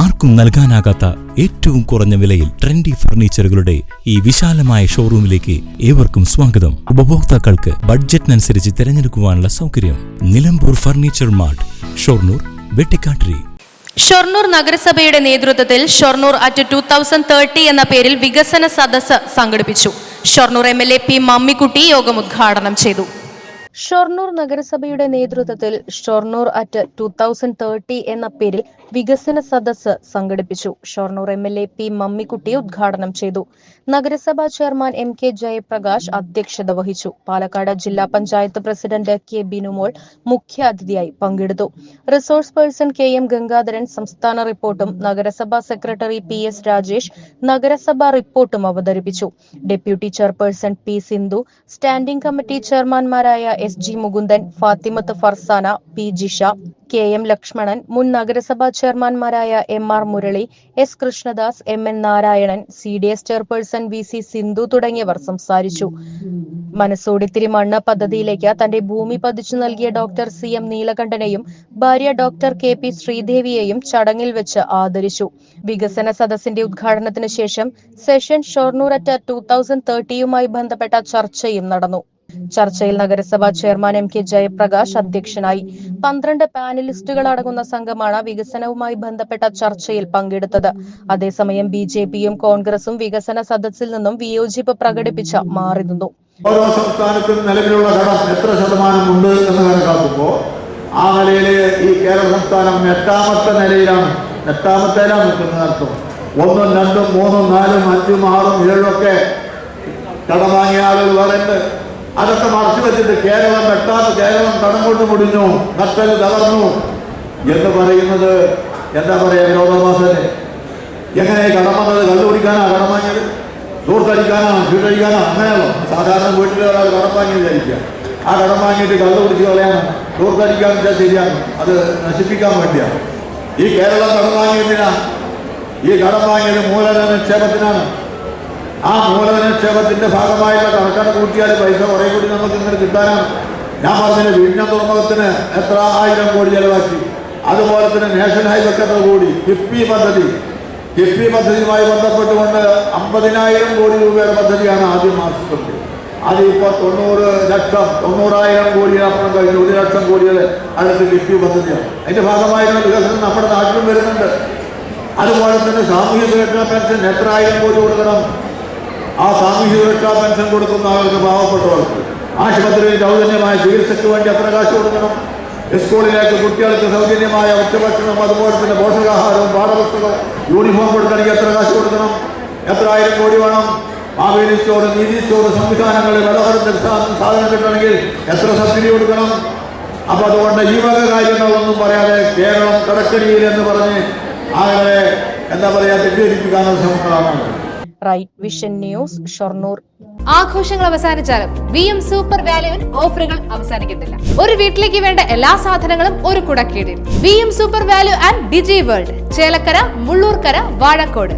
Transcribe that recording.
ആർക്കും നൽകാനാകാത്ത ഏറ്റവും കുറഞ്ഞ വിലയിൽ ട്രെൻഡി ഫർണിച്ചറുകളുടെ ഈ വിശാലമായ ഷോറൂമിലേക്ക് ഏവർക്കും സ്വാഗതം. ഉപഭോക്താക്കൾക്ക് ബഡ്ജറ്റിനനുസരിച്ച് തിരഞ്ഞെടുക്കുവാനുള്ള സൗകര്യം നിലമ്പൂർ ഫർണിച്ചർ മാർട്ട് ഷൊർണൂർ വെട്ടിക്കാട്ടിരി. ഷൊർണൂർ നഗരസഭയുടെ നേതൃത്വത്തിൽ Shoranur at two thousand thirty എന്ന പേരിൽ വികസന സദസ്സ് സംഘടിപ്പിച്ചു. Shoranur M L A P Mammikutty യോഗം ഉദ്ഘാടനം ചെയ്തു. ഷൊർണൂർ നഗരസഭയുടെ നേതൃത്വത്തിൽ Shoranur at two thousand thirty എന്ന പേരിൽ വികസന സദസ്സ് സംഘടിപ്പിച്ചു. Shoranur M L A P Mammikutty ഉദ്ഘാടനം ചെയ്തു. നഗരസഭാ ചെയർമാൻ എം കെ ജയപ്രകാശ് അധ്യക്ഷത വഹിച്ചു. പാലക്കാട് ജില്ലാ പഞ്ചായത്ത് പ്രസിഡന്റ് കെ ബിനുമോൾ മുഖ്യാതിഥിയായി പങ്കെടുത്തു. Resource person K M Gangadharan സംസ്ഥാന റിപ്പോർട്ടും നഗരസഭാ സെക്രട്ടറി പി എസ് രാജേഷ് നഗരസഭാ റിപ്പോർട്ടും അവതരിപ്പിച്ചു. Deputy chairperson P Sindhu standing committee ചെയർമാൻമാരായ S G Mukundan Fathimath Farsana P Jisha K M Lakshmanan മുൻ നഗരസഭാ ചെയർമാൻമാരായ M R Murali S Krishnadas M N Narayanan C D S chairperson V C Sindhu തുടങ്ങിയവർ സംസാരിച്ചു. മനസ്സോടിത്തിരി മണ്ണ് പദ്ധതിയിലേക്ക് തന്റെ ഭൂമി പതിച്ചു നൽകിയ ഡോക്ടർ സി എം നീലകണ്ഠനെയും ഭാര്യ ഡോക്ടർ കെ പി ശ്രീദേവിയെയും ചടങ്ങിൽ വെച്ച് ആദരിച്ചു. വികസന സദസ്സിന്റെ ഉദ്ഘാടനത്തിന് ശേഷം session Shoranur at two thousand തേർട്ടിയുമായി ബന്ധപ്പെട്ട ചർച്ചയും നടന്നു. ചർച്ചയിൽ നഗരസഭാ ചെയർമാൻ എം കെ ജയപ്രകാശ് അധ്യക്ഷനായി. പന്ത്രണ്ട് പാനലിസ്റ്റുകൾ അടങ്ങുന്ന സംഘമാണ് വികസനവുമായി ബന്ധപ്പെട്ട ചർച്ചയിൽ പങ്കെടുത്തത്. അതേസമയം ബി ജെ പിയും കോൺഗ്രസും വികസന സദസ്സിൽ നിന്നും വിയോജിപ്പ് പ്രകടിപ്പിച്ച് മാറി നിന്നു. ഓരോ സംസ്ഥാനത്തും നിലവിലുള്ള ഘടം എത്ര ശതമാനം ഉണ്ട് എന്ന് കണക്കാക്കുമ്പോൾ ആ നിലയിൽ ഈ കേരള സംസ്ഥാനം എട്ടാമത്തെ നിലയിലാണ്. എട്ടാമത്തേലാണ് നിൽക്കുന്നത് അർത്ഥം. ഒന്നും രണ്ടും മൂന്നും നാലും അഞ്ചും ആറും ഏഴും ഒക്കെ കടം വാങ്ങിയ ആളുകൾ ഉണ്ട് അതൊക്കെ മറച്ചു കേരളം എട്ടാമത് കേരളം കടം കൊണ്ട് മുടിഞ്ഞു നട്ടൽ തകർന്നു എന്ന് പറയുന്നത് എന്താ പറയുക വിരോധാഭാസല്ലേ എങ്ങനെ കടം വന്നത്? കണ്ടുപിടിക്കാനാ കടം വാങ്ങിയത്? ദൂർത്തടിക്കാനാ ചീട്ടടിക്കാനാണ് അങ്ങനെയല്ലോ സാധാരണ വീട്ടിൽ ഒരാൾ കടം വാങ്ങി വിചാരിക്കുക. ആ കടം വാങ്ങിയിട്ട് കള്ളു കളയാനാണ് ദൂർത്തടിക്കാൻ വെച്ചാൽ ശരിയാണ്. അത് നശിപ്പിക്കാൻ വേണ്ടിയാണ് ഈ കേരളം കടം വാങ്ങിയതിനാ? ഈ കടം വാങ്ങിയത് മൂലധന നിക്ഷേപത്തിനാണ് ആ മൂലധനക്ഷേപത്തിന്റെ ഭാഗമായിട്ട് കണക്കണ കൂട്ടിയാൽ പൈസ കുറെ കൂടി നമുക്ക് ഇങ്ങനെ കിട്ടാനാണ്. ഞാൻ പറഞ്ഞതിന് വീടിന തുറമുഖത്തിന് എത്ര ആയിരം കോടി ചെലവാക്കി. അതുപോലെ തന്നെ നാഷണൽ ഹൈവേക്ക് എത്ര കോടി? കിഫ്ബി പദ്ധതി. കിഫ്ബി പദ്ധതിയുമായി ബന്ധപ്പെട്ടുകൊണ്ട് അമ്പതിനായിരം കോടി രൂപയുടെ പദ്ധതിയാണ് ആദ്യം ആസൂത്രണം അത് ഇപ്പോൾ തൊണ്ണൂറ് ലക്ഷം തൊണ്ണൂറായിരം കോടിയാണ് കഴിഞ്ഞു ഒരു ലക്ഷം കോടിയുടെ അടുത്ത് കിഫ്ബി പദ്ധതിയാണ്. അതിന്റെ ഭാഗമായിട്ടുള്ള വികസനം നമ്മുടെ നാട്ടിലും വരുന്നുണ്ട്. അതുപോലെ തന്നെ സാമൂഹ്യ സുരക്ഷാ പെൻഷൻ എത്ര ആയിരം കോടി കൊടുക്കണം? ആ സാമൂഹ്യ സുരക്ഷാ പെൻഷൻ കൊടുക്കുന്ന ആൾക്ക് പാവപ്പെട്ടവർക്ക് ആശുപത്രിയിൽ സൗജന്യമായ ചികിത്സയ്ക്ക് വേണ്ടി എത്ര കാശ് കൊടുക്കണം. സ്കൂളിലേക്ക് കുട്ടികൾക്ക് സൗജന്യമായ ഉച്ചഭക്ഷണം അതുപോലെ തന്നെ പോഷകാഹാരവും പാഠപുസ്തകവും യൂണിഫോം കൊടുക്കണമെങ്കിൽ എത്ര കാശ് കൊടുക്കണം? എത്ര ആയിരം കോടി വേണം? മാവേലി സ്റ്റോർ നീതി സ്റ്റോർ സംവിധാനങ്ങളിൽ വിലകറുന്ന സാധനം കിട്ടണമെങ്കിൽ എത്ര സബ്സിഡി കൊടുക്കണം? അപ്പൊ അതുകൊണ്ട് ഈ വക കാര്യങ്ങളൊന്നും പറയാതെ കേരളം കടക്കടിയിൽ എന്ന് പറഞ്ഞ് ആളുകളെ എന്താ പറയാ തെറ്റിദ്ധരിപ്പിക്കാനുള്ള ശ്രമങ്ങളാണ്. Right vision news Shoranur. ആഘോഷങ്ങൾ അവസാനിച്ചാലും വി എം സൂപ്പർ വാല്യുവിൽ ഓഫറുകൾ അവസാനിക്കുന്നില്ല ഒരു വീട്ടിലേക്ക് വേണ്ട എല്ലാ സാധനങ്ങളും ഒരു കുടക്കീടിൽ. V M super value and Digi world Chelakkara Mullurkara Vazhakode.